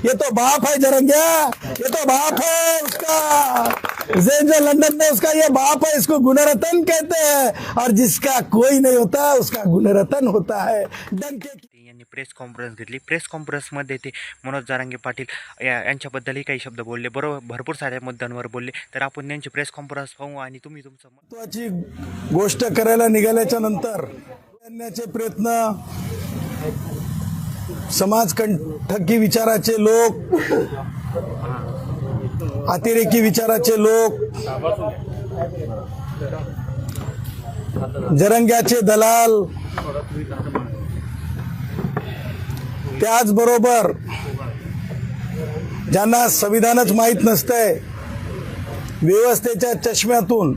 ये तो बाप है जरंगिया ये तो बाप है उसका। जे जो लंदन में उसका ये बाप है इसको गुणरत्न कहते हैं। और जिसका कोई नहीं होता उसका गुणरत्न होता है। डंके यांनी प्रेस कॉन्फरन्स घेतली. प्रेस कॉन्फरन्समध्ये ते मनोज जारांगे पाटील या यांच्याबद्दलही काही शब्द बोलले. बरोबर भरपूर साऱ्या मुद्द्यांवर बोलले. तर आपण त्यांची प्रेस कॉन्फरन्स पाहू आणि तुम्ही तुमचं महत्वाची गोष्ट करायला निघाल्याच्या नंतर प्रयत्न समाजकंठकी विचाराचे लोक अतिरेकी विचाराचे लोक जरंग्याचे दलाल त्याचबरोबर ज्यांना संविधानच माहीत नसतंय व्यवस्थेच्या चष्म्यातून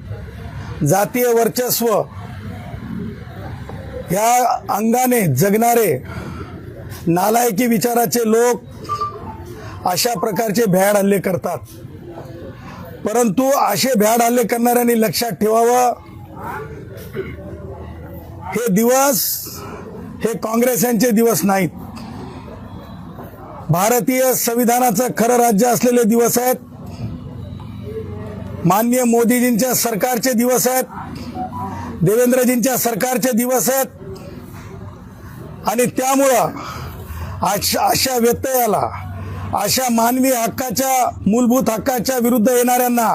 जातीय वर्चस्व ह्या अंगाने जगणारे नालायकी विचाराचे लोक अशा प्रकारचे भ्याड हल्ले करतात. परंतु असे भ्याड हल्ले करणाऱ्यांनी लक्षात ठेवावं. हे दिवस हे काँग्रेस यांचे दिवस नाहीत. भारतीय संविधानाचं खरं राज्य असलेले दिवस आहेत. माननीय मोदीजींच्या सरकारचे दिवस आहेत. देवेंद्रजींच्या सरकारचे दिवस आहेत. आणि त्यामुळं अशा अशा व्यत्ययाला अशा मानवी हक्काच्या मूलभूत हक्काच्या विरुद्ध येणाऱ्यांना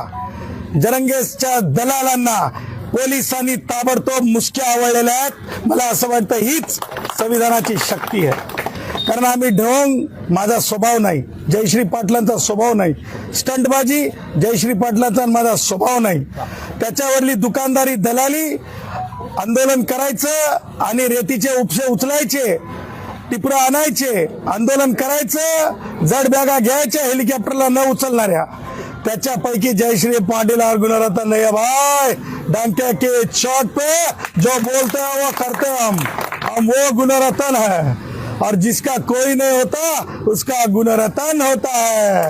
जरंगेसच्या दलालांना पोलिसांनी ताबडतोब मुसक्या आवडलेल्या आहेत. मला असं वाटतं हीच संविधानाची शक्ती आहे. कारण आम्ही ढवंग माझा स्वभाव नाही. जयश्री पाटलांचा स्वभाव नाही. स्टंटबाजी जयश्री पाटलांचा माझा स्वभाव नाही. त्याच्यावरली दुकानदारी दलाली आंदोलन करायचं आणि रेतीचे उपसे उचलायचे टिपरं आणायचे आंदोलन करायचं जड बॅगा घ्यायच्या हेलिकॉप्टरला न उचलणाऱ्या. त्याच्यापैकी जयश्री पाटील और गुणरत्न नहीं है भाई डंके के शॉट पे जो बोलते हैं वो करते हैं हम. हम वो गुणरत्न है. और जिसका कोई नहीं होता उसका गुणरत्न होता है.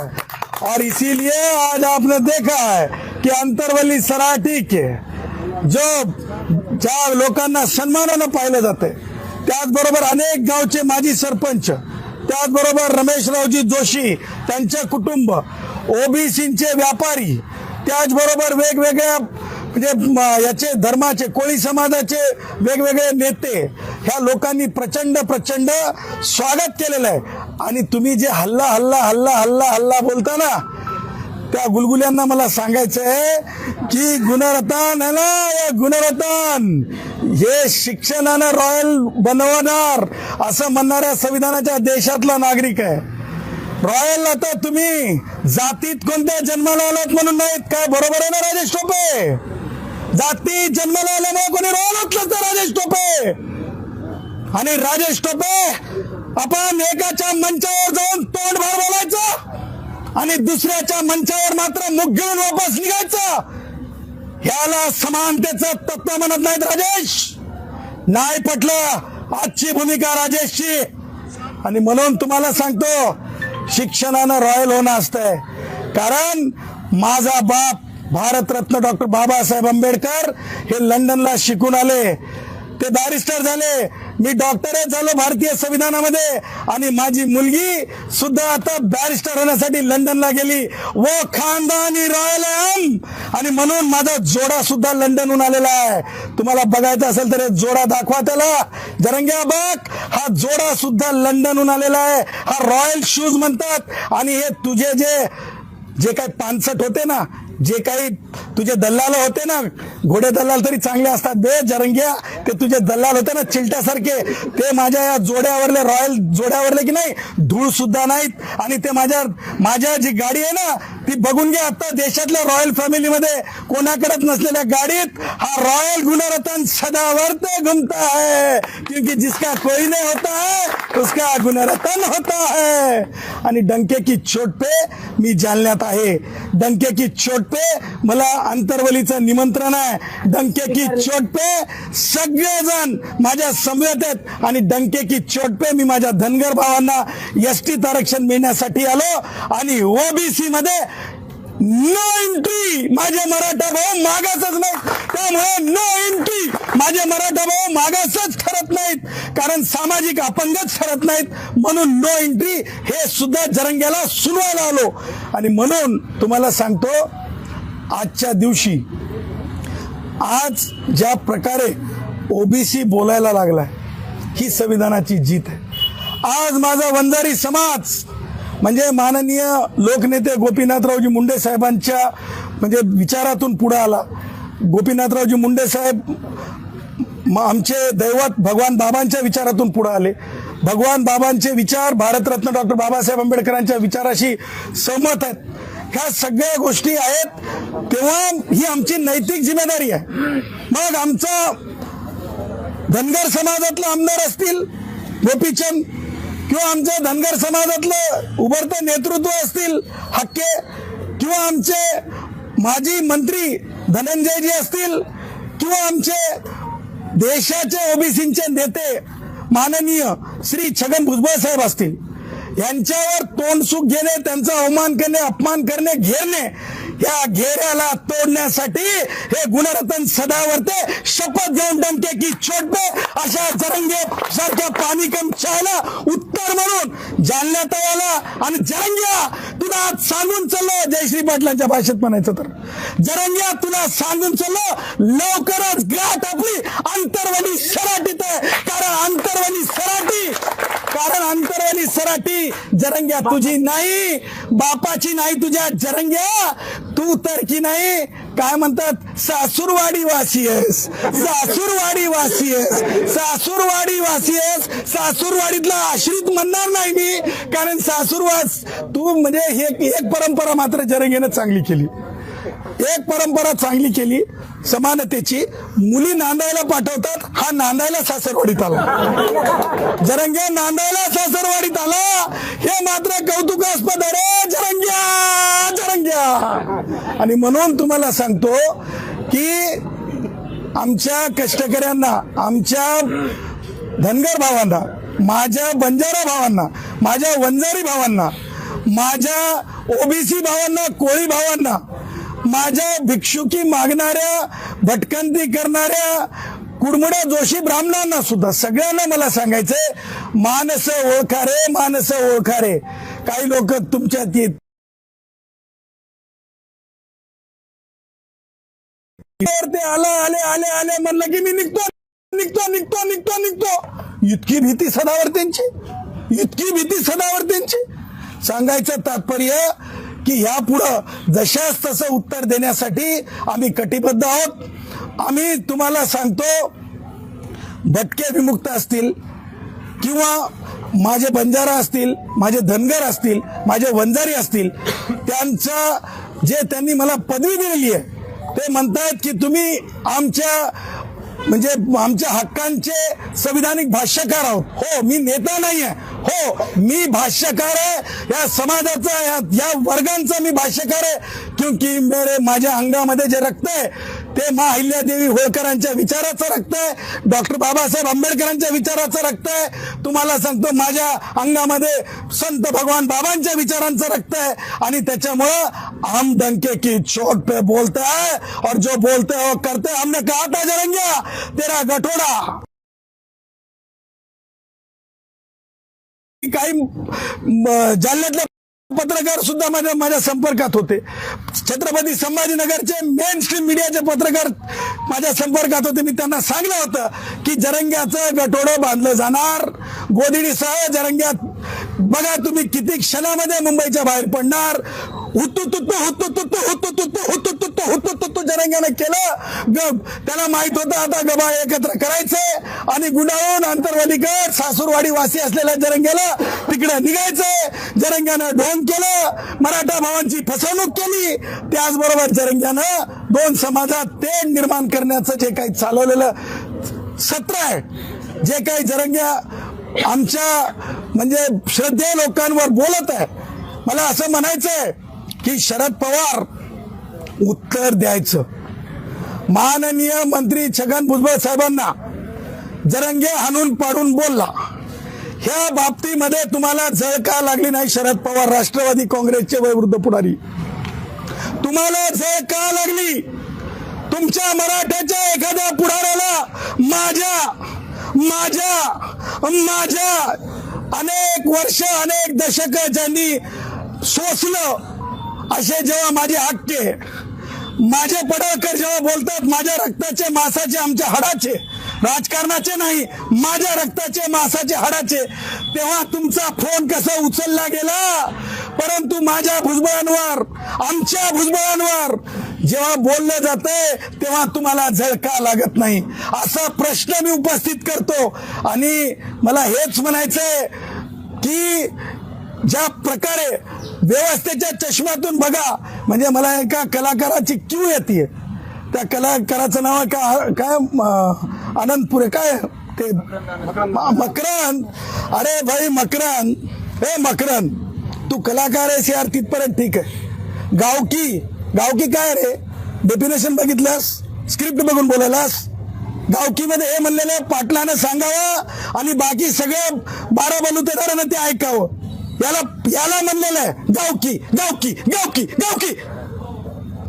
और इसीलिए आज आपने देखा है कि अंतरवली सराठी के जो ज्या लोकांना सन्मानानं पाहिलं जाते त्याचबरोबर अनेक गावचे माजी सरपंच त्याचबरोबर रमेशरावजी जोशी त्यांचे कुटुंब ओबीसीचे व्यापारी त्याचबरोबर वेगवेगळ्या म्हणजे याचे धर्माचे कोळी समाजाचे वेगवेगळे नेते ह्या लोकांनी प्रचंड प्रचंड स्वागत केलेलं आहे. आणि तुम्ही जे हल्ला हल्ला हल्ला हल्ला हल्ला बोलता ना त्या गुलगुल्यांना मला सांगायचं आहे की गुणरत्न आहे ना या गुणरत्न! हे शिक्षणानं रॉयल बनवणार असं म्हणणाऱ्या संविधानाच्या देशातला नागरिक आहे. रॉयल आता तुम्ही जातीत कोणत्या जन्माला आलात म्हणून नाहीत? काय बरोबर आहे ना राजेश टोपे? जाती जन्माला आल्यामुळे कोणी रॉयल असलं तर राजेश टोपे. आणि राजेश टोपे आपण एकाच्या मंचावर जाऊन तोंड भर बोलायचं आणि दुसऱ्याच्या मंचावर मात्र मुख घेऊन वापस निघायचं. ह्याला समानतेचं तत्व म्हणत नाहीत राजेश. नाही पटलं आजची भूमिका राजेशची. आणि म्हणून तुम्हाला सांगतो शिक्षणानं रॉयल होणं असतंय. कारण माझा बाप भारतरत्न डॉक्टर बाबासाहेब आंबेडकर हे लंडनला शिकून आले. ते बॅरिस्टर झाले. मी डॉक्टरच झालो भारतीय संविधानामध्ये आणि माझी मुलगी सुद्धा आता बॅरिस्टर होण्यासाठी लंडनला गेली. व खानदानी रॉयल हम आणि म्हणून माझा जोडा सुद्धा लंडनहून आलेला आहे. तुम्हाला बघायचं असेल तर जोडा दाखवा त्याला. जरंग्या बघ हा जोडा सुद्धा लंडनहून आलेला आहे. हा रॉयल शूज म्हणतात. आणि हे तुझे जे जे काही पानसट होते ना जे काही तुझे दल्लाल होते ना घोडे दलाल तरी चांगले असतात. बे जरंग्या ते तुझे दलाल होते ना चिलट्यासारखे. ते माझ्या या जोड्यावरले रॉयल जोड्यावरले की नाही धूळ सुद्धा नाहीत. आणि ते माझ्या माझ्या जी गाडी आहे ना ती बघून घ्या आता देशातल्या रॉयल फॅमिलीमध्ये कोणाकडेच नसलेल्या गाडीत हा रॉयल गुणरत्न सदावर्त घुमता है. क्योंकि जिसका कोई नहीं होता है उसका गुणरत्न होता है. आणि डंके की चोट पे मी जालन्यात आहे. डंके की चोट पे मला अंतरवलीचं निमंत्रण आहे. डंके की चोट पे सगळेजण माझ्या समवेत आहेत आणि डंके की चोट पे मी माझ्या धनगर भावांना एस टी आरक्षण मिळण्यासाठी आलो आणि ओबीसी मध्ये नो एंट्री माझे मराठा भाऊ मागासच नाही त्यामुळे नो एंट्री माझे मराठा भाऊ मागासच ठरत नाहीत. कारण सामाजिक अपंगच ठरत नाहीत. म्हणून नो एंट्री हे सुद्धा जरंग्याला सुनवायला आलो. आणि म्हणून तुम्हाला सांगतो आजच्या दिवशी आज ज्या प्रकारे ओबीसी बोलायला लागलाय ही संविधानाची जीत आहे. आज माझा वंजारी समाज म्हणजे माननीय लोकनेते गोपीनाथरावजी मुंडे साहेबांच्या म्हणजे विचारातून पुढे आला. गोपीनाथरावजी मुंडे साहेब म- आमचे दैवत भगवान बाबांच्या विचारातून पुढे आले. भगवान बाबांचे विचार भारतरत्न डॉक्टर बाबासाहेब आंबेडकरांच्या विचाराशी सहमत आहेत. ह्या सगळ्या गोष्टी आहेत तेव्हा ही आमची नैतिक जिम्मेदारी आहे. मग आमचा धनगर समाजातले आमदार असतील गोपीचंद किंवा आमच्या धनगर समाजातलं उभरतं नेतृत्व असतील हक्के किंवा आमचे माजी मंत्री धनंजयजी असतील किंवा आमचे देशाचे ओबीसीचे नेते माननीय श्री छगन भुजबळ साहेब असतील. यांच्यावर तोंडसुख घेणे त्यांचा अवमान करणे अपमान करणे घेरणे. या घेऱ्याला तोडण्यासाठी हे गुणरत्न सदावरते शपथ घेऊन डमके की चोट अशा जरंगे सारख्या पाणी कम उत्तर म्हणून जालण्यात आला आणि जरंग्या तुला आज सांगून चाललो. जयश्री पाटलांच्या भाषेत म्हणायचं तर. जरंग्या तुला सांगून चाललो. लवकरच गाठ आपली अंतरवणी सराटीत आहे. कारण अंतरवणी सराटी कारण अंतरवणी सराटी जरंग्या तुझी नाही बापाची नाही तुझ्या जरंग्या. तू तर की नाही? काय म्हणतात? सासूरवाडी वासी आहेस. सासूरवाडी वासी आहेस. सासूरवाडी वासी आहेस. सासूरवाडीतला आश्रित म्हणणार नाही मी. कारण सासूरवास तू म्हणजे हे एक परंपरा मात्र जरंगेनं चांगली केली. एक परंपरा चांगली केली समानतेची. मुली नांदायला पाठवतात हा नांदायला सासरवाडीत आला. जरंग्या नांदायला सासरवाडीत आला. हे मात्र कौतुकास्पद आहे रे जरंग्या जरंग्या. आणि म्हणून तुम्हाला सांगतो की आमच्या कष्टकऱ्यांना आमच्या धनगर भावांना माझ्या बंजारा भावांना माझ्या वंजारी भावांना माझ्या ओबीसी भावांना कोळी भावांना माझ्या भिक्षुकी मागणाऱ्या भटकंती करणाऱ्या कुडमुड्या जोशी ब्राह्मणांना सुद्धा सगळ्यांना मला सांगायचंय मानस ओळखा रे मानस ओळखा रे. काही लोक तुमच्यात येत ते आलं आले आले आले म्हणलं की मी निघतो निघतो निघतो निघतो निघतो. इतकी भीती सदावर्तींची इतकी भीती सदावर्तींची. सांगायचं तात्पर्य की यापुढं जशास तसं उत्तर देण्यासाठी आम्ही कटिबद्ध आहोत. आम्ही तुम्हाला सांगतो भटके विमुक्त असतील किंवा माझे बंजारा असतील माझे धनगर असतील माझे वंजारी असतील त्यांचा जे त्यांनी मला पदवी दिलेली आहे ते म्हणतात की तुम्ही आमच्या म्हणजे आमच्या हक्कांचे संविधानिक भाष्यकार आहोत. हो मी नेता नाही आहे हो मी भाष्यकार आहे. या समाजाचा या, या वर्गांचा मी भाष्यकार आहे. क्योंकि मेरे माझ्या अंगामध्ये जे रक्त आहे ते मा अहिल्यादेवी होळकरांच्या विचाराचं रक्त आहे. डॉक्टर बाबासाहेब आंबेडकरांच्या विचाराचं रक्त आहे. तुम्हाला सांगतो माझ्या अंगामध्ये संत भगवान बाबांच्या विचारांचं रक्त आहे. आणि त्याच्यामुळं हम डंके की चोट पे बोलते है और जो बोलते हो करते हमने कहा था जरंग्या तेरा गठोडा। काही म, जालन्यातल्या पत्रकार सुद्धा माझ्या माझ्या संपर्कात होते. छत्रपती संभाजीनगरचे मेन स्ट्रीम मीडियाचे पत्रकार माझ्या संपर्कात होते. मी त्यांना सांगलं होतं की जरंग्याचं गटोडं बांधलं जाणार. गोदिडीसह जरंग्यात बघा तुम्ही किती क्षणामध्ये मुंबईच्या बाहेर पडणार. हुतू तुत्तू हुतू तुत्तू हुतू तुत्तू केलं ग त्याला माहीत होतं आता गबा एकत्र करायचंय आणि गुंडाळून आंतरवादीकड सासूरवाडी वासी असलेल्या जरंग्याला तिकडे निघायचंय जरंग्यानं ढोंग केलं मराठा भावांची फसवणूक केली त्याचबरोबर जरंग्यानं दोन समाजात तेढ निर्माण करण्याचं जे काही चालवलेलं सत्र आहे जे काही जरंग्या आमच्या म्हणजे श्रद्धेय लोकांवर बोलत आहे मला असं म्हणायचं आहे की शरद पवार उत्तर द्यायचं. माननीय मंत्री छगन भुजबळ साहेबांना जरंगे हाणून पाडून बोलला. ह्या बाबतीमध्ये तुम्हाला जळ का लागली नाही शरद पवार राष्ट्रवादी काँग्रेसचे वयवृद्ध पुढारी? तुम्हाला झळ का लागली? तुमच्या मराठ्याच्या एखाद्या पुढाऱ्याला माझ्या माझ्या माझ्या अनेक वर्ष अनेक दशक ज्यांनी सोसलं असे जेव्हा माझे हक्के माझे पडळकर जेव्हा बोलतात माझ्या रक्ताचे मासाचे आमच्या हाडाचे राजकारणाचे नाही माझ्या रक्ताचे मासाचे हाडाचे तेव्हा तुमचा फोन कसा उचलला गेला? परंतु माझ्या भुजबळांवर आमच्या भुजबळांवर जेव्हा बोललं जातंय तेव्हा तुम्हाला झळका लागत नाही. असा प्रश्न मी उपस्थित करतो. आणि मला हेच म्हणायचंय की ज्या प्रकारे व्यवस्थेच्या चष्म्यातून बघा म्हणजे मला एका कलाकाराची क्यू येते त्या कलाकाराचं नाव काय का काय आनंदपुरे काय ते? मकरन अरे भाई मकरन हे मकरन तू कलाकार आहेस यार तिथपर्यंत ठीक आहे. गावकी गावकी काय रे? डेफिनेशन बघितलंस? स्क्रिप्ट बघून बोलायलास? गावकीमध्ये हे म्हणलेलं पाटलानं सांगावं आणि बाकी सगळे बारा बलुतेदारानं ते ऐकावं. याला याला म्हणलेलं आहे. गावकी गावकी गावकी गावकी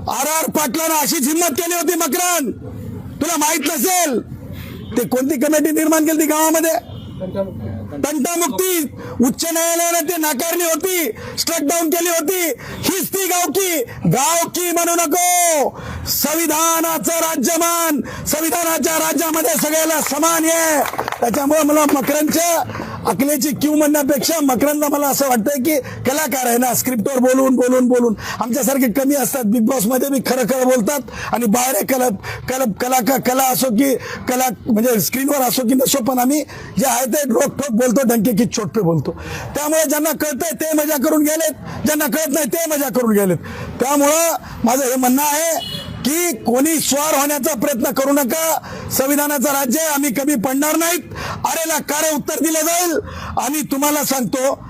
आर आर पाटलानं अशीच हिंमत केली होती मकरान तुला माहीत नसेल ते कोणती कमिटी निर्माण केली ती गावामध्ये? तंटामुक्ती. उच्च न्यायालयाने ते नाकारली होती स्ट्रक डाऊन केली होती. हीच ती गावकी गावकी म्हणू नको. संविधानाचं राज्यमान संविधानाच्या राज्यामध्ये सगळ्याला समान आहे त्याच्यामुळे मला मकरांच्या अकलेची क्यू म्हणण्यापेक्षा मकरांना मला असं वाटतंय की कलाकार आहे ना स्क्रिप्टवर बोलून बोलून बोलून. आमच्यासारखे कमी असतात बिग बॉसमध्ये मी बी खरं खरं बोलतात आणि बाहेर कला कला कला कला असो की कला म्हणजे स्क्रीनवर असो की नसो पण आम्ही जे आहे ते रोखोक बोलतो डंके की छोटपे बोलतो. त्यामुळे ज्यांना कळतंय ते मजा करून गेलेत ज्यांना कळत नाही ते मजा करून गेलेत. त्यामुळं माझं हे म्हणणं आहे की कोणी स्वार होण्याचा प्रयत्न करू नका. संविधानाचं राज्य आहे आम्ही कमी पडणार नाहीत. अरेला कारे उत्तर दिलं जाईल. आणि तुम्हाला सांगतो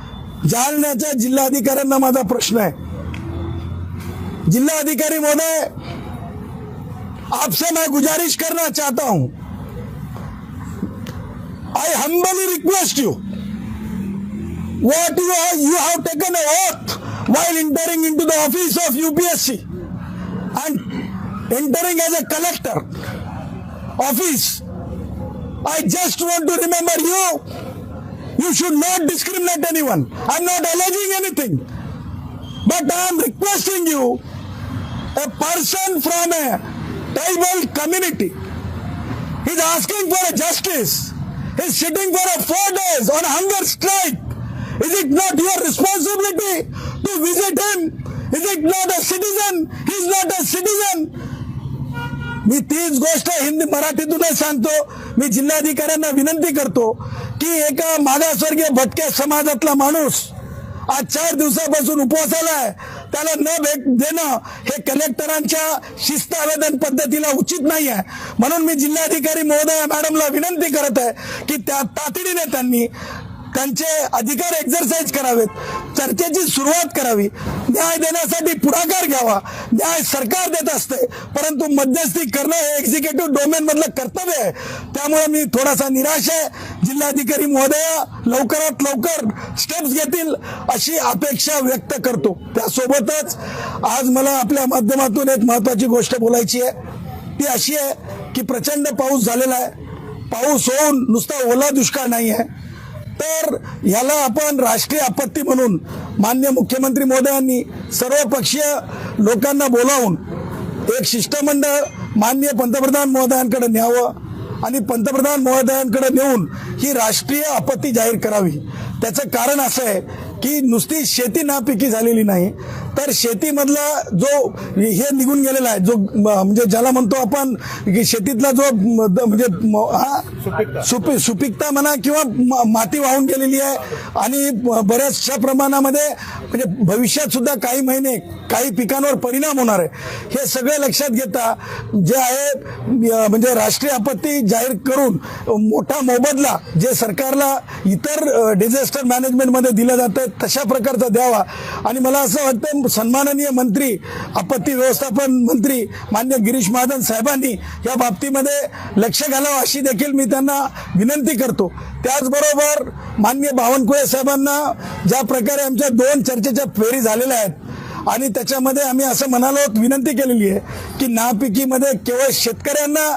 जालन्याच्या जिल्हाधिकाऱ्यांना माझा प्रश्न आहे. जिल्हाधिकारी महोदय आपसे मैं गुजारिश करना चाहता हूं. I humbly request you what you you you you taken a an oath entering into the office of UPSC and entering as a collector office. I just want to remember you. You should not discriminate anyone. I'm not alleging anything. But I am requesting you, a person from a tribal community, He's asking for a justice. He's sitting for a four days on a hunger strike. Is it not your responsibility to visit him? Is it not a citizen? He's not a citizen. मी तीच गोष्ट हिंदी मराठीतूनच सांगतो. मी जिल्हाधिकाऱ्यांना विनंती करतो की एका मागासवर्गीय भटक्या समाजातला माणूस आज चार दिवसापासून उपवासाला आहे. त्याला न भेट देणं हे कलेक्टरांच्या शिस्त आवेदन पद्धतीला उचित नाही आहे म्हणून मी जिल्हाधिकारी महोदय मॅडमला विनंती करत आहे की त्या तातडीने त्यांनी त्यांचे अधिकार एक्झरसाइज करावेत. चर्चेची सुरुवात करावी. न्याय देण्यासाठी पुढाकार घ्यावा. न्याय सरकार देत असते. परंतु मध्यस्थी करणं हे एक्झिक्युटिव्ह डोमेन मधलं कर्तव्य आहे. त्यामुळे मी थोडासा निराश आहे. जिल्हाधिकारी महोदय लवकरात लवकर स्टेप्स घेतील अशी अपेक्षा व्यक्त करतो. त्यासोबतच आज मला आपल्या माध्यमातून एक महत्वाची गोष्ट बोलायची आहे. ती अशी आहे की प्रचंड पाऊस झालेला आहे. पाऊस होऊन नुसता ओला दुष्काळ नाही आहे तर ह्याला आपण राष्ट्रीय आपत्ती म्हणून मान्य मुख्यमंत्री महोदयांनी सर्व पक्षीय लोकांना बोलावून एक शिष्टमंडळ मान्य पंतप्रधान महोदयांकडे न्यावं आणि पंतप्रधान महोदयांकडे नेऊन ही राष्ट्रीय आपत्ती जाहीर करावी. त्याचं कारण असं आहे की नुसती शेती नापिकी झालेली नाही. तर शेतीमधला जो हे निघून गेलेला आहे जो म्हणजे ज्याला म्हणतो आपण की शेतीतला जो म्हणजे हा सुपी सुपीकता म्हणा किंवा माती वाहून गेलेली आहे आणि बऱ्याचशा प्रमाणामध्ये म्हणजे भविष्यात सुद्धा काही महिने काही पिकांवर परिणाम होणार आहे. हे सगळं लक्षात घेता जे आहे म्हणजे राष्ट्रीय आपत्ती जाहीर करून मोठा मोबदला जे सरकारला इतर डिझास्टर मॅनेजमेंटमध्ये दिलं जातं तशा प्रकारचा द्यावा. आणि मला असं वाटतं सन्माननीय मंत्री आपत्ती व्यवस्थापन मंत्री मान्य गिरीश महाजन साहेबांनी या बाबतीमध्ये लक्ष घालावं अशी देखील मी त्यांना विनंती करतो. त्याचबरोबर मान्य बावनकुळे साहेबांना ज्या प्रकारे आमच्या दोन चर्चेच्या फेरी झालेल्या आहेत आणि त्याच्यामध्ये आम्ही असं म्हणालो विनंती केलेली आहे की नापिकीमध्ये केवळ शेतकऱ्यांना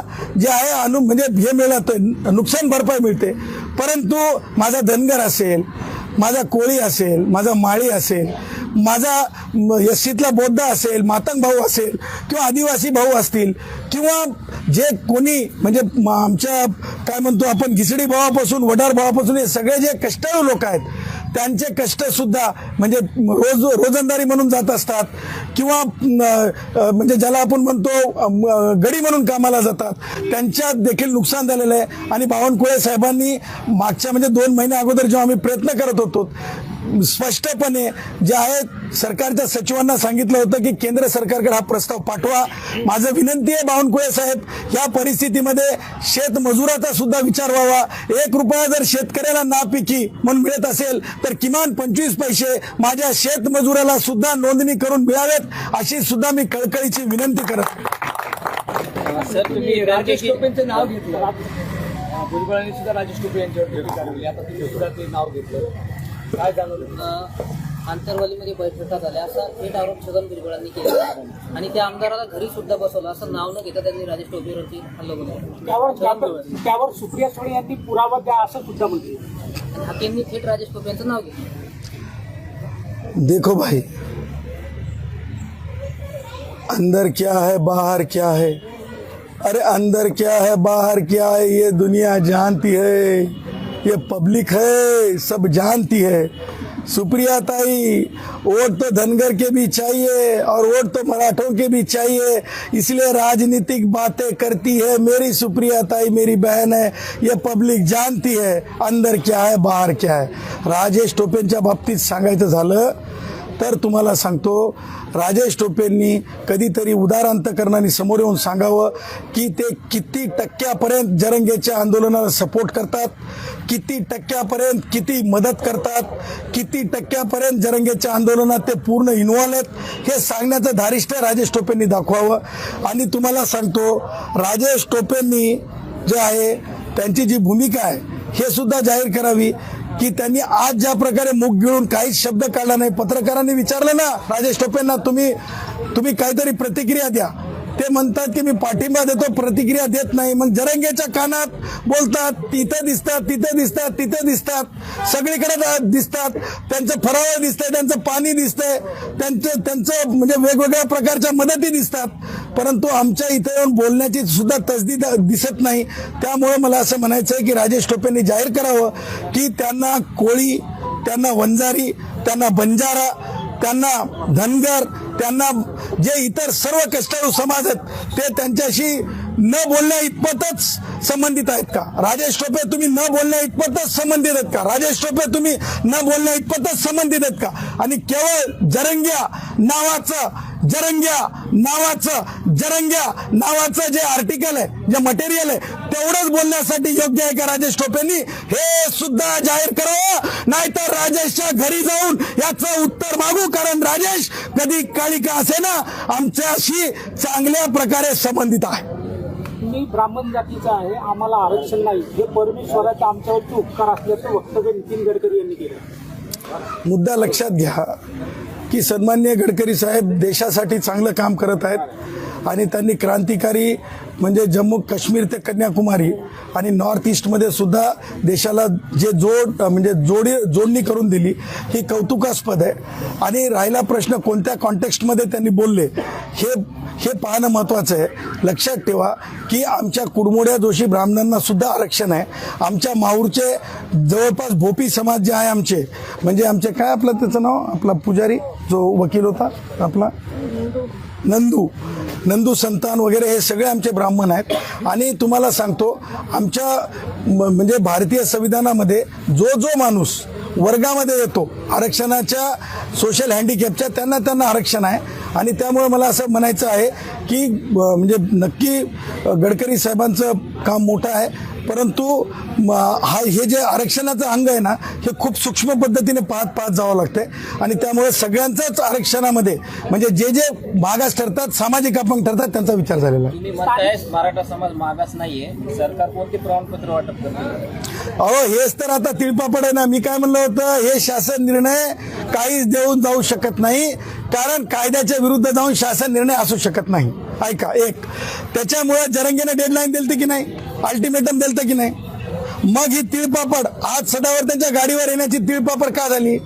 जे आहे अनु म्हणजे हे मिळतं नुकसान भरपाई मिळते. परंतु माझा धनगर असेल माझा कोळी असेल माझा माळी असेल माझा यस्सीतला बौद्ध असेल मातंग भाऊ असेल किंवा आदिवासी भाऊ असतील किंवा जे कोणी म्हणजे आमच्या काय म्हणतो आपण घिसडी भावापासून वडार भावापासून हे सगळे जे कष्टाळू लोक आहेत त्यांचे कष्ट सुद्धा म्हणजे रोज रोजंदारी म्हणून जात असतात किंवा म्हणजे ज्याला आपण म्हणतो गडी म्हणून कामाला जातात त्यांच्यात देखील नुकसान झालेलं आहे. आणि बावनकुळे साहेबांनी मागच्या म्हणजे दोन महिन्या अगोदर जेव्हा आम्ही प्रयत्न करत होतो स्पष्टपणे जे आहे सरकारच्या सचिवांना सांगितलं होतं की केंद्र सरकारकडे हा प्रस्ताव पाठवा. माझं विनंती आहे बावनकुळे साहेब या परिस्थितीमध्ये शेतमजुराचा सुद्धा विचार व्हावा. एक रुपया जर शेतकऱ्याला नापिकी म्हणून मिळत असेल तर किमान पंचवीस पैसे माझ्या शेतमजुराला सुद्धा नोंदणी करून मिळावेत अशी सुद्धा मी कळकळीची विनंती करत राजेश नाव घेतलं. भुजबळांनी सुद्धा राजेश टोपे यांच्यावर नाव घेतलं. काय जाणवलं? अ, आंतरवालीमध्ये बैठका झाल्या. असा थेट आरोप छगन भुजबळांनी केला. आणि त्या आमदाराला घरी सुद्धा बसवलं. असं नाव न घेता त्यांनी राजेश टोपेवरती हल्ला केला त्यावर सुप्रिया सुळे यांनी पुरावा द्या असं सुद्धा म्हणते. आणि हाकेंनी थेट राजेश टोपे यांचं नाव घेतलं. देखो भाई अंदर क्या है बाहर क्या है? अरे अंदर क्या है बाहर क्या है? ये दुनिया जानती है। ये पब्लिक है सब जानती है। सुप्रिया ताई वोट तो धनगर के भी चाहिए और वोट तो मराठों के भी चाहिए। इसलिए राजनीतिक बातें करती है मेरी सुप्रिया ताई मेरी बहन है। ये पब्लिक जानती है अंदर क्या है बाहर क्या है। राजेश टोपेंच्या बाबतीत सांगायचं झालं तर तुम्हाला सांगतो राजेश टोपेंनी कधीतरी उदारांतकरणाने समोर येऊन सांगावं की ते किती टक्क्यापर्यंत जरंगेच्या आंदोलनाला सपोर्ट करतात किती टक्क्यापर्यंत किती मदत करतात किती टक्क्यापर्यंत जरंगेच्या आंदोलनात ते पूर्ण इन्व्हॉल्व आहेत हे सांगण्याचं धारिष्ट राजेश टोपेंनी दाखवावं. आणि तुम्हाला सांगतो राजेश टोपेंनी जे आहे त्यांची जी भूमिका आहे हे सुद्धा जाहीर करावी. की त्यांनी आज ज्या प्रकारे मुख गिळून काहीच शब्द काढला नाही पत्रकारांनी विचारलं ना राजेश टोपेंना तुम्ही तुम्ही काहीतरी प्रतिक्रिया द्या. ते म्हणतात की मी पाठिंबा देतो प्रतिक्रिया देत नाही. मग जरंगेच्या कानात बोलतात तिथं दिसतात तिथं दिसतात तिथं दिसतात. सगळीकडे दिसतात. त्यांचं फराळ दिसतंय त्यांचं पाणी दिसतंय. त्यांचं त्यांचं म्हणजे वेगवेगळ्या प्रकारच्या मदती दिसतात. परंतु आमच्या इथं येऊन बोलण्याची सुद्धा तसदी दिसत नाही. त्यामुळे मला असं म्हणायचं आहे की राजेश टोपेंनी जाहीर करावं की त्यांना कोळी त्यांना वंजारी त्यांना बंजारा त्यांना धनगर त्यांना जे इतर सर्व कष्टाळू समाज आहेत ते त्यांच्याशी न बोलण्या इतपतच संबंधित आहेत का? राजेश टोपे तुम्ही न बोलण्या इतपतच संबंधित आहेत का? राजेश टोपे तुम्ही न बोलण्या इतपतच संबंधित आहेत का? आणि केवळ जरंग्या नावाचं जरंग्या नावाचं जरंग्या नावाचं जे आर्टिकल आहे जे मटेरियल आहे तेवढंच बोलण्यासाठी योग्य आहे का राजेश टोपेंनी? हे सुद्धा जाहीर करावं. नाहीतर राजेशच्या घरी जाऊन याचं उत्तर मागू. कारण राजेश कधी काळिका असे ना आमच्याशी चांगल्या प्रकारे संबंधित आहे. मी ब्राह्मण जातीचा आहे. आम्हाला आरक्षण नाही. हे परमेश्वराचा आमच्यावरती उपकार असल्याचं वक्तव्य नितीन गडकरी यांनी केलं. मुद्दा लक्षात घ्या. की सन्मान्य गडकरी साहेब देशासाठी चांगलं काम करत आहेत. आणि त्यांनी क्रांतिकारी म्हणजे जम्मू काश्मीर ते कन्याकुमारी आणि नॉर्थ ईस्टमध्ये सुद्धा देशाला जे जोड म्हणजे जोडी जोडणी करून दिली ही कौतुकास्पद आहे. आणि राहिला प्रश्न कोणत्या कॉन्टेक्स्टमध्ये त्यांनी बोलले हे हे पाहणं महत्त्वाचं आहे. लक्षात ठेवा की आमच्या कुडमोड्या दोषी ब्राह्मणांना सुद्धा आरक्षण आहे. आमच्या माहूरचे जवळपास भोपी समाज जे आहे आमचे म्हणजे आमचे काय आपलं त्याचं नाव? आपला पुजारी जो वकील होता आपला? नंदू नंदू संतान वगैरे हे सगळे आमचे ब्राह्मण आहेत. आणि तुम्हाला सांगतो आमच्या म- म्हणजे भारतीय संविधानामध्ये जो जो माणूस वर्गामध्ये येतो आरक्षणाच्या सोशल हँडिकॅपच्या त्यांना त्यांना आरक्षण आहे. आणि त्यामुळे मला असं म्हणायचं आहे की म्हणजे नक्की गडकरी साहेबांचं काम मोठं आहे. परंतु हा हे जे आरक्षणाचं अंग आहे ना हे खूप सूक्ष्म पद्धतीने पाहत पाहत जावं लागतंय. आणि त्यामुळे सगळ्यांचंच आरक्षणामध्ये म्हणजे जे जे मागास ठरतात सामाजिक अपंग ठरतात त्यांचा विचार झालेला आहे. तुम्ही म्हणताय मराठा समाज मागास नाहीये. सरकार कोणते प्रमाणपत्र वाटप करते? अहो हेच तर आता तिळपापड आहे ना. मी काय म्हणलं होतं हे शासन निर्णय काहीच देऊन जाऊ शकत नाही. कारण कायद्याच्या विरुद्ध जाऊन शासन निर्णय असू शकत नाही. ऐका एक. त्याच्यामुळे जरंगेने डेडलाईन दिलते की नाही? अल्टिमेटम दिलतं की नाही? मग ही तिळपापड आज सदावर त्यांच्या गाडीवर येण्याची तिळपापड का झाली?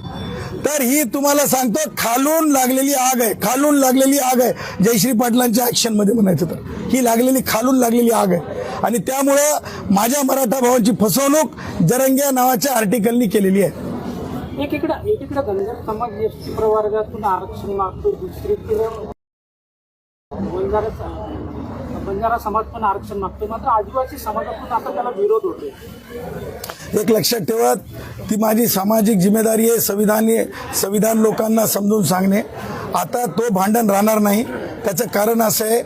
तर ही तुम्हाला सांगतो खालून लागलेली आग आहे. खालून लागलेली आग आहे. जयश्री पाटलांच्या ऍक्शनमध्ये म्हणायचं तर. ही लागलेली खालून लागलेली आग आहे. आणि त्यामुळं माझ्या मराठा भावांची फसवणूक जरंग्या नावाच्या आर्टिकलनी केलेली आहे. एकीकडं एकीकडे धनगर समाज एस टी प्रवर्गातून आरक्षण मागतो दुसरीकडे बंजारा बंजारा समाज पण आरक्षण मागतो. मात्र आदिवासी समाजातून आता त्याला विरोध होतोय. एक लक्षात ठेवत ती माझी सामाजिक जिम्मेदारी आहे संविधान संविधान लोकांना समजून सांगणे. आता तो भांडण राहणार नाही. त्याचं कारण असं आहे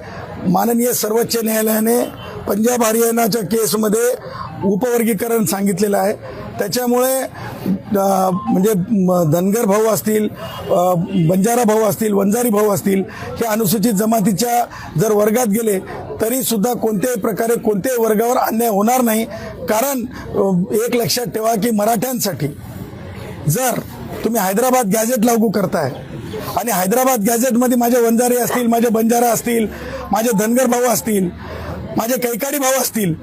माननीय सर्वोच्च न्यायालयाने पंजाब हरियाणाच्या केसमध्ये उपवर्गीकरण सांगितलेलं आहे. त्याच्यामुळे म्हणजे म, धनगर भाऊ असतील बंजारा भाऊ असतील वंजारी भाऊ असतील हे अनुसूचित जमातीच्या जर वर्गात गेले तरी सुद्धा कोणत्याही प्रकारे कोणत्याही वर्गावर अन्याय होणार नाही. कारण एक लक्षात ठेवा की मराठ्यांसाठी जर तुम्ही हैदराबाद गॅझेट लागू करताय आणि हैदराबाद गॅझेटमध्ये माझे वंजारे असतील माझे बंजारा असतील माझे धनगर भाऊ असतील माझे कैकाडी भाऊ असतील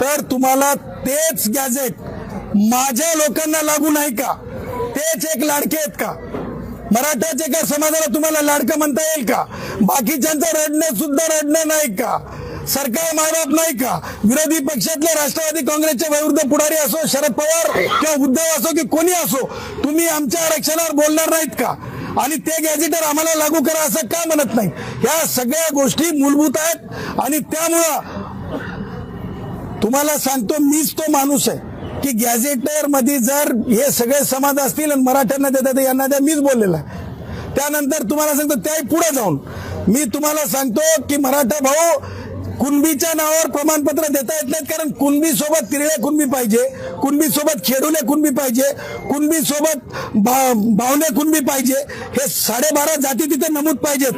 तर तुम्हाला तेच गॅझेट माझ्या लोकांना लागू नाही का? तेच एक लाडके आहेत का? मराठाच्या एका समाजाला तुम्हाला लाडकं म्हणता येईल का? बाकीच्यांचं रडणं सुद्धा रडणं नाही का? सरकार मायबाप नाही का? विरोधी पक्षातले राष्ट्रवादी काँग्रेसचे विरुद्ध पुढारी असो शरद पवार किंवा उद्धव असो की कोणी असो तुम्ही आमच्या आरक्षणावर बोलणार नाहीत का? आणि ते गॅजेटर आम्हाला लागू करा असं का म्हणत नाही? या सगळ्या गोष्टी मूलभूत आहेत आणि त्यामुळं तुम्हाला सांगतो मीच तो माणूस आहे की गॅझेटरमध्ये जर हे सगळे समाज असतील आणि मराठ्यांना देतात यांना द्या मीच बोललेला आहे. त्यानंतर तुम्हाला सांगतो त्याही पुढे जाऊन मी तुम्हाला सांगतो की मराठा भाऊ कुणबीच्या नावावर प्रमाणपत्र देता येत नाहीत कारण कुणबी सोबत तिरळे कुणबी पाहिजे कुणबी सोबत खेडूले कुणबी पाहिजे कुणबी सोबत भावने कुणबी पाहिजे हे साडेबारा जाती तिथे नमूद पाहिजेत.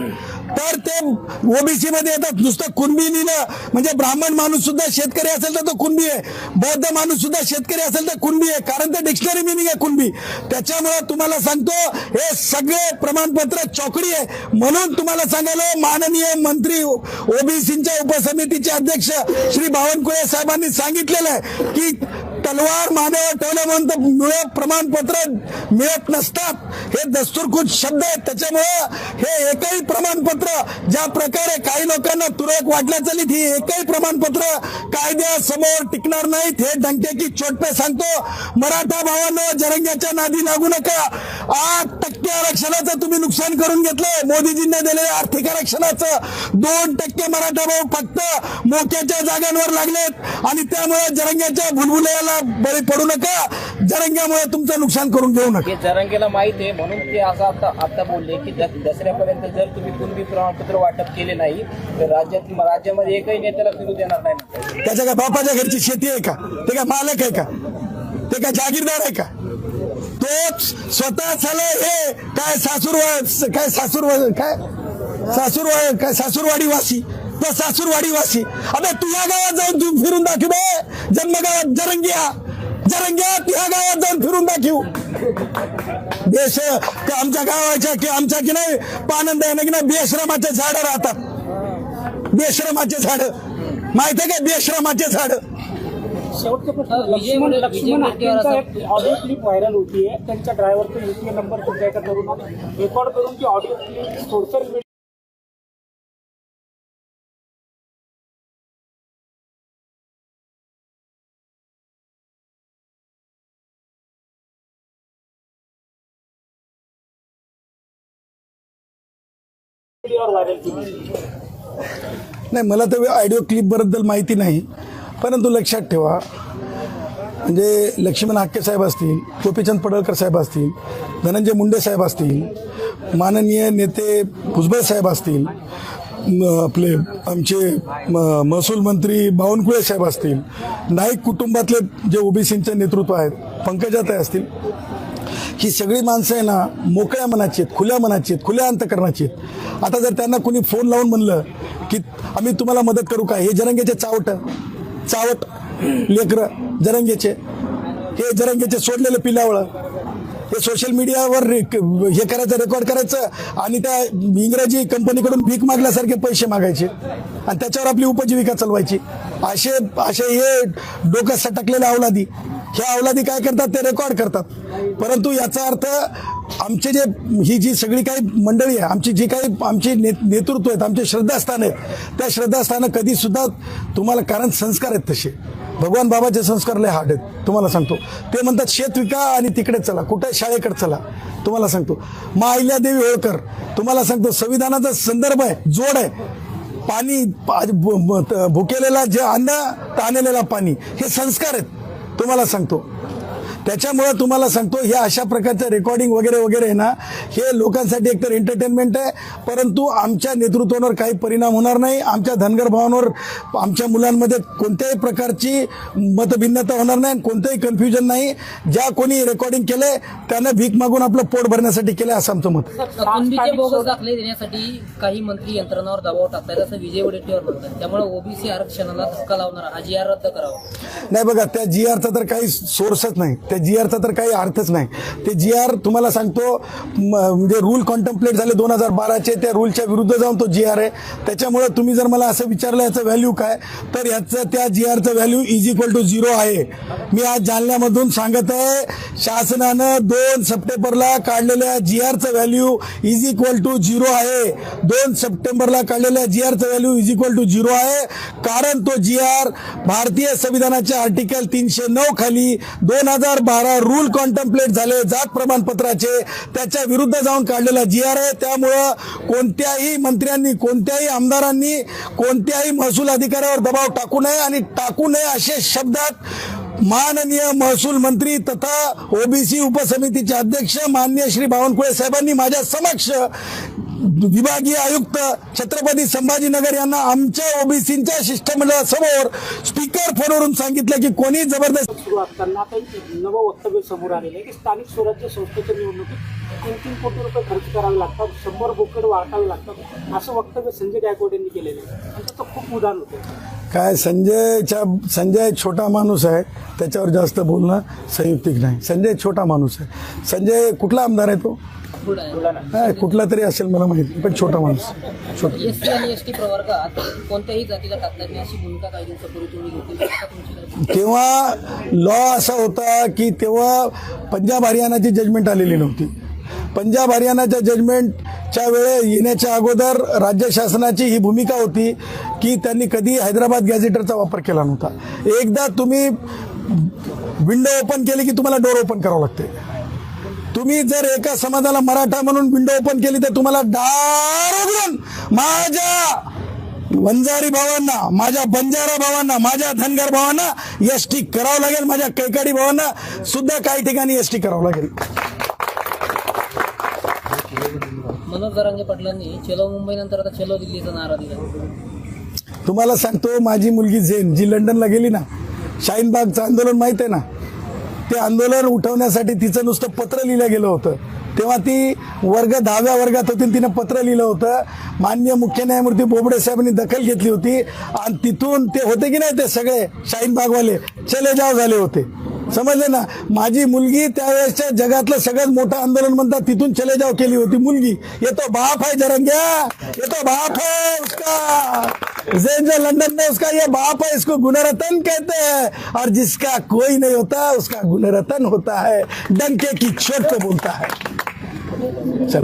तर ते ओबीसी मध्ये येतात. नुसतं कुणबी लिहिलं म्हणजे ब्राह्मण माणूस सुद्धा शेतकरी असेल तर तो कुणबी आहे. बौद्ध माणूस सुद्धा शेतकरी असेल तर कुणबी आहे. कारण ते डिक्शनरी मिनिंग आहे कुणबी. त्याच्यामुळे तुम्हाला सांगतो हे सगळे प्रमाणपत्र चौकडी आहे. म्हणून तुम्हाला सांगायला माननीय मंत्री ओबीसीच्या उपसमितीचे अध्यक्ष श्री बावनकुळे साहेबांनी सांगितलेलं आहे की तलवार मानेवर ठेवल्यानंतर मुळे प्रमाणपत्र मिळत नसतात. हे दस्तूरखुद शब्द आहेत. त्याच्यामुळं हे एकही प्रमाणपत्र ज्या प्रकारे काही लोकांना तुरळक वाटल्या चालीत ही एकही प्रमाणपत्र कायद्यासमोर टिकणार नाहीत. हे डंकेकी चोटपे सांगतो. मराठा भावानं जरंग्याच्या नादी लागू नका. आठ टक्के आरक्षणाचं तुम्ही नुकसान करून घेतलंय. मोदीजींनी दिलेल्या आर्थिक आरक्षणाचं दोन टक्के मराठा भाऊ फक्त मोक्याच्या जागांवर लागलेत. आणि त्यामुळे जरंग्याच्या बळी पडू नका. जरंग्यामुळे तुमचं नुकसान करून घेऊ नका. हे जरंगेला माहीत आहे म्हणून ते असं आता आता बोलले की द- दसऱ्यापर्यंत जर तुम्ही कुणबी प्रमाणपत्र वाटप केले नाही तर राज्यात राज्यामध्ये एकही नेत्याला फिरू देणार नाही म्हणतात. त्याच्या काय बापाच्या घरची शेती आहे का? ते काय मालक आहे का? ते काय जागीरदार आहे का? तोच स्वतः झालं हे. काय सासूर काय सासूर काय? सासूर काय सासूरवाडी वासी तो सासूरवाडी वासी आता तुझ्या गावात जाऊन तू फिरून दाखव बे. जन्मगावात जरंगिया जरंग्या ह्या गावात जाऊन फिरून दाखव बेश ते आमच्या गावाच्या की आमच्या की नाही पानंद आहे ना की नाही बेश्रमाचे झाडं राहतात. बेश्रमाचे झाड. माहीत आहे का बेश्रमाचे झाड? शेवटचा ऑडिओ क्लिप व्हायरल होतीये. त्यांच्या ड्रायव्हरचा युपीए नंबर तुमच्या एका तरुणात रेकॉर्ड करून ती ऑडिओ क्लिप नाही मला तर ऑडिओ क्लिपबद्दल माहिती नाही परंतु लक्षात ठेवा. म्हणजे लक्ष्मण हाके साहेब असतील गोपीचंद पडळकर साहेब असतील धनंजय मुंडे साहेब असतील माननीय नेते भुजबळ साहेब असतील आपले आमचे म- महसूल मंत्री बावनकुळे साहेब असतील नाईक कुटुंबातले जे ओबीसींचे नेतृत्व आहेत पंकजाताई असतील ही सगळी माणसं आहे ना मोकळ्या मनाची आहेत खुल्या मनाची आहेत खुल्या अंतकरणाची आहेत. आता जर त्यांना कोणी फोन लावून म्हणलं की आम्ही तुम्हाला मदत करू का? हे जरंगेचे चावट चावट लेकरं जरंगेचे. हे जरंगेचे सोडलेलं पिलावळं हे सोशल मीडियावर हे करायचं रेकॉर्ड करायचं आणि त्या इंग्रजी कंपनीकडून भीक मागल्यासारखे पैसे मागायचे. आणि त्याच्यावर आपली उपजीविका चालवायची. असे असे हे डोकं सटकलेल्या अवलादी ह्या अवलादी काय करतात? ते रेकॉर्ड करतात. परंतु याचा अर्थ आमचे जे ही जी सगळी काही मंडळी आहे आमची जी काही आमची ने नेतृत्व आहेत आमचे श्रद्धास्थान आहेत त्या श्रद्धास्थानं कधीसुद्धा तुम्हाला कारण संस्कार आहेत तसे. भगवान बाबाचे संस्कार लय हार्ड आहेत तुम्हाला सांगतो. ते म्हणतात शेत विका आणि तिकडे चला कुठे शाळेकडे चला. तुम्हाला सांगतो. मा अहिल्यादेवी होळकर. तुम्हाला सांगतो संविधानाचा संदर्भ आहे जोड आहे. पाणी पा- भुकेलेला जे अन्न ताणलेला पाणी हे संस्कार आहेत. तुम्हाला सांगतो. त्याच्यामुळं तुम्हाला सांगतो हे अशा प्रकारचं रेकॉर्डिंग वगैरे वगैरे आहे ना हे लोकांसाठी एकतर एंटरटेनमेंट आहे. परंतु आमच्या नेतृत्वावर काही परिणाम होणार नाही. आमच्या धनगर भावांवर आमच्या मुलांमध्ये कोणत्याही प्रकारची मतभिन्नता होणार नाही कोणतंही कन्फ्युजन नाही. ज्या कोणी रेकॉर्डिंग केलंय त्यानं भीक मागून आपलं पोट भरण्यासाठी केलंय असं आमचं मत बोगस दाखले देण्यासाठी काही मंत्री यंत्रणावर दबाव टाकतायत असं विजय वडेट्टीवार म्हणतात. त्यामुळे ओबीसी आरक्षणाला धक्का लावणारा हा जी आर रद्द करावा. नाही बघा त्या जी आरचा तर काही सोर्सच नाही. त्या जी आरचा तर काही अर्थच नाही. ते जी आर तुम्हाला सांगतो म्हणजे रूल कॉन्टम्प्लेट झाले दोन हजार बाराचे त्या रूलच्या विरुद्ध जाऊन तो जी आर आहे. त्याच्यामुळे तुम्ही जर मला असं विचारलं याचं व्हॅल्यू काय? तर याचं त्या G आरचं value is equal to zero आहे. मी आज जालन्यामधून सांगत आहे शासनानं दोन सप्टेंबरला काढलेल्या G आरचं value is equal to zero आहे. दोन सप्टेंबरला काढलेल्या G आरचं value is equal to zero आहे. कारण तो जी आर भारतीय संविधानाच्या आर्टिकल तीनशे नऊ खाली दोन हजार बारा रूल कॉन्टम्प्लेट झाले. जात प्रमाणपत्राचे त्याच्या विरुद्ध जाऊन काढलेला जी आर आहे. त्यामुळं कोणत्याही मंत्र्यांनी कोणत्याही आमदारांनी कोणत्याही महसूल अधिकाऱ्यावर दबाव टाकू नये आणि टाकू नये असे शब्दात माननीय महसूल मंत्री तथा ओबीसी उपसमितीचे अध्यक्ष माननीय श्री बावनकुळे साहेबांनी माझ्या समक्ष विभागीय आयुक्त छत्रपती संभाजीनगर यांना आमच्या ओबीसीच्या शिष्टमंडळासमोर स्पीकर फोनवरून सांगितलं की कोणी जबरदस्त सुरू असताना आता एक नवं वक्तव्य समोर आलेलं आहे की स्थानिक स्वराज्य संस्थेच्या निवडणुकीत तीन तीन कोटी रुपये खर्च करावे लागतात शंभर बोकड वाळकावे लागतात. असं वक्तव्य संजय गायकवाड यांनी केलेलं आहे. आणि त्याचं खूप उदाहरण होतं. काय संजयच्या संजय छोटा माणूस आहे त्याच्यावर जास्त बोलणं संयुक्तिक नाही. संजय छोटा माणूस आहे. संजय कुठला आमदार आहे तो? कुठला तरी असेल मला माहिती पण छोटा माणूस छोटा. एस सी आणि एस टी प्रवर्गात कोणत्याही जातीला टाकणार नाही अशी भूमिका काही दिवसापूर्वी तुम्ही घेतली? तेव्हा लॉ असा होता की तेव्हा पंजाब हरियाणाची जजमेंट आलेली नव्हती. पंजाब हरियाणाच्या जजमेंटच्या वेळे येण्याच्या अगोदर राज्य शासनाची ही भूमिका होती की त्यांनी कधी हैदराबाद गॅझेटरचा वापर केला नव्हता. एकदा तुम्ही विंडो ओपन केली की तुम्हाला डोर ओपन करावं लागते. तुम्ही जर एका समाजाला मराठा म्हणून विंडो ओपन केली तर तुम्हाला दार उघडून माझ्या वंजारी भावांना माझ्या बंजारा भावांना माझ्या धनगर भावांना एस टी करावं लागेल माझ्या कैकाडी भावांना सुद्धा काही ठिकाणी एस टी करावं लागेल. मनोज जरांगे पाटलांनी चलो मुंबई नंतर आता चलो दिल्लीचा नारा दिला. तुम्हाला सांगतो माझी मुलगी झेन जी लंडनला गेली ना शाहीनबागचं आंदोलन माहीत आहे ना? ते आंदोलन उठवण्यासाठी तिचं नुसतं पत्र लिहिलं गेलं होतं. तेव्हा ती वर्ग दहाव्या वर्गात होती आणि तिनं पत्र लिहिलं होतं. मान्य मुख्य न्यायमूर्ती बोबडे साहेबांनी दखल घेतली होती. आणि तिथून ते होते की नाही ते सगळे शाहीनबागवाले चले जाव झाले होते. समजले ना? माझी मुलगी त्यावेळेसच्या जगातलं सगळ्यात मोठं आंदोलन म्हणतात तिथून चले जाव केली होती मुलगी. ये तो बाप है जरंग्या. ये तो बाप है उसका. जैन जो लंदन में उसका ये बाप है इसको गुणरतन कहते हैं. और जिसका कोई नहीं होता उसका गुणरतन होता है. डंके की चोट को बोलता है। चलो।